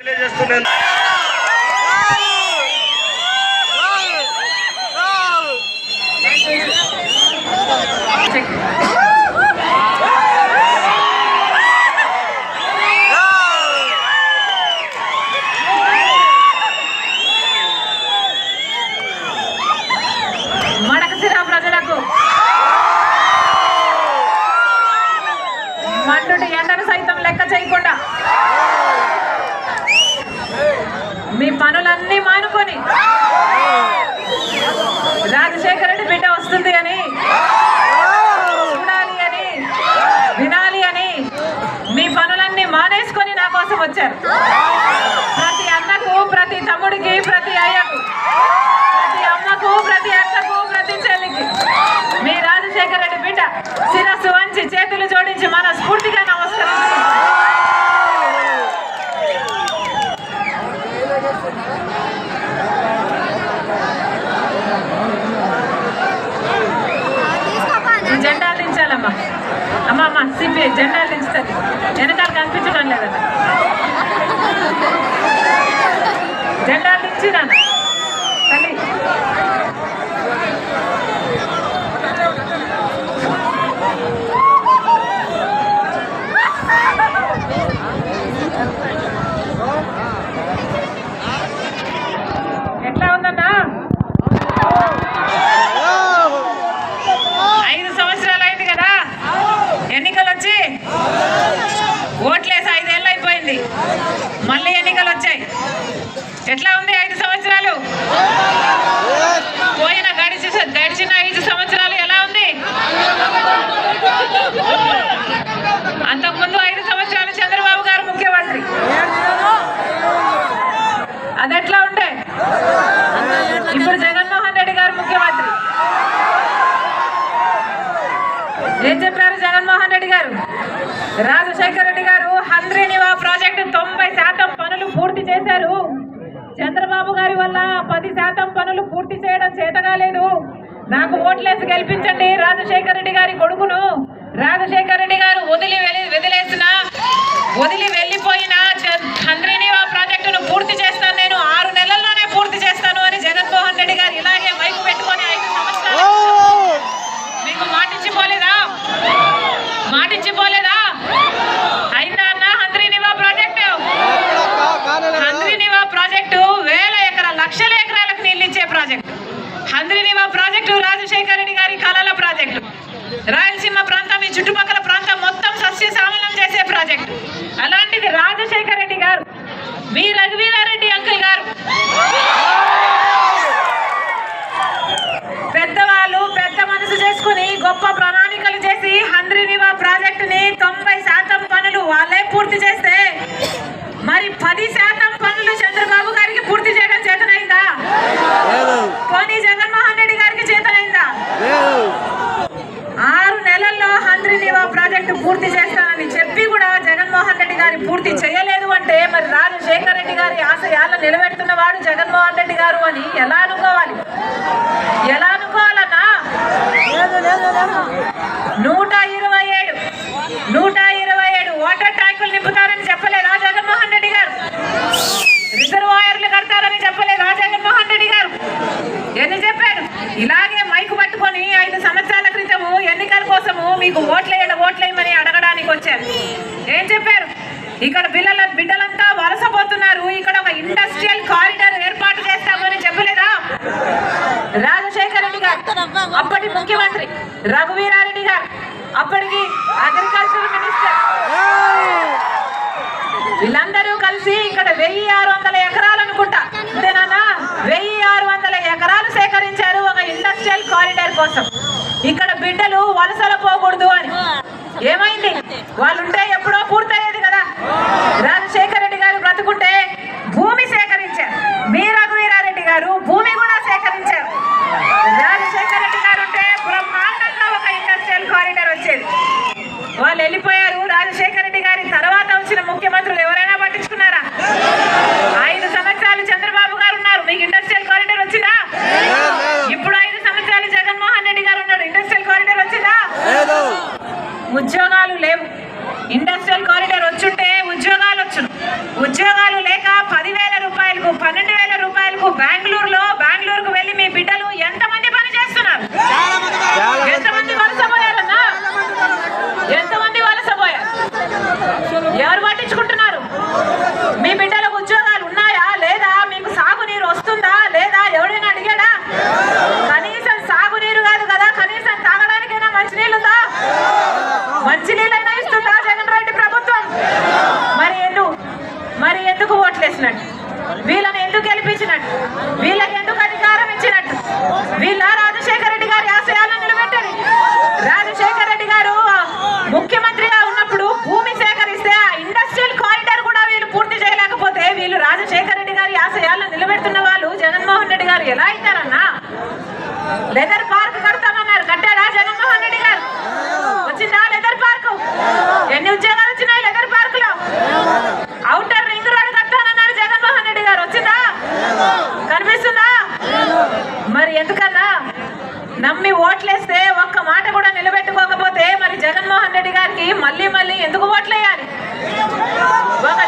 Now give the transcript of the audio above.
తెలియజేస్తున్నాను. వచ్చారు ప్రతి అన్నకు ప్రతి తమ్ముడికి ప్రతి అయ్యకు ప్రతి అమ్మకు ప్రతి అక్కకు ప్రతి చెల్లికి మీ రాజశేఖర రెడ్డి బిడ్డ శిరస్సు వంచి చేతులు జోడించి మన స్ఫూర్తిగా నమస్కరిస్తుంది జెండాలు దించాలమ్మా. అమ్మ అమ్మ సిపి జెండాలు దించుతుంది. వెనకాల కనిపించడం లేదట. ঝেন্ডা লিখছি না। చంద్రబాబు గారి వల్ల పది శాతం పనులు పూర్తి చేయడం చేతగా లేదు. నాకు ఓట్లేసి గెలిపించండి రాజశేఖర రెడ్డి గారి కొడుకును. రాజశేఖర రెడ్డి గారు వదిలి వెలి- వదిలేసిన వదిలి వెళ్ళిపోయిన చ- ఆ ప్రాజెక్టును పూర్తి చేస్తాను నేను ఆరు నెలల్లోనే పూర్తి చేస్తాను అని జగన్మోహన్ రెడ్డి గారు ఇలాగే మైకు పెట్టుకొని ఐదు సంవత్సరాలు మీకు మాటిచ్చిపోలేదా మాటిచ్చిపోలేదా అయిందా అన్న హంద్రీనివా ప్రాజెక్టు హంద్రీనివా ప్రాజెక్టు వేల ఎకరా లక్షల ఎకరాలకు నీళ్ళు ఇచ్చే ప్రాజెక్టు హంద్రీనివా ప్రాజెక్టు రాజశేఖర రెడ్డి గారి కళల ప్రాజెక్టు. రాయలసీమ ప్రాంతం ఈ చుట్టుపక్కల ప్రాంతం మొత్తం సస్యశ్యామలం చేసే ప్రాజెక్టు. అలాంటిది రాజశేఖర రెడ్డి గారు వి. రఘువీరారెడ్డి అంకుల్ గారు. పెద్దవాళ్ళు పెద్ద మనసు చేసుకుని గొప్ప ప్రణాళికలు చేసి హంద్రీనివా ప్రాజెక్టుని తొంభై శాతం పనులు వాళ్ళే పూర్తి చేస్తే మరి పది శాతం పనులు చంద్రబాబు గారికి పూర్తి చేయడం చేతనైందా పోనీ జగన్మోహన్ రెడ్డి గారికి చేతనైందా ఆరు నెలల్లో హంద్రీనివా ప్రాజెక్టు పూర్తి చేస్తానని చెప్పి కూడా జగన్మోహన్ రెడ్డి గారి పూర్తి చేయలేదు అంటే మరి రాజశేఖర రెడ్డి గారి ఆశయాలను నిలబెడుతున్నవాడు జగన్మోహన్ రెడ్డి గారు అని ఎలా అనుకోవాలి? ఎలా అనుకోవాలన్నా? నూట ఇరవై ఏడు నూట ఇరవై ఏడు వాటర్ ట్యాంకులు నింపుతారని చెప్పలేదా జగన్మోహన్ రెడ్డి గారు? రిజర్వాయర్లు కడతారని చెప్పలేదా జగన్మోహన్ రెడ్డి గారు? ఎన్ని చెప్పారు? ఇలాగే మైకు పట్టుకొని ఐదు సంవత్సరాల క్రితము ఎన్నికల కోసము మీకు ఓట్లు ఏం చెప్పారు? ఇక్కడ పిల్లల బిడ్డలంతా వలసపోతున్నారు. ఇక్కడ ఒక ఇండస్ట్రియల్ కారిడార్ ఏర్పాటు చేస్తామని చెప్పలేదా? రాజశేఖర రెడ్డి గారు అప్పటి ముఖ్యమంత్రి రఘువీరారెడ్డి గారు అప్పటికి అగ్రికల్చర్ మినిస్టర్ వీళ్ళందరూ కలిసి ఇక్కడ వెయ్యి ఆరు వందల ఎకరాలు అనుకుంటా. అంతేనా వెయ్యి ఆరు వందల ఎకరాలు సేకరించారు ఒక ఇండస్ట్రియల్ కారిడార్ కోసం. ఇక్కడ బిడ్డలు వలసలు పోకూడదు అని. ఏమైంది? వాళ్ళుంటే గారికి మళ్ళీ మళ్ళీ ఎందుకు ఓట్లేయాలి? ఒక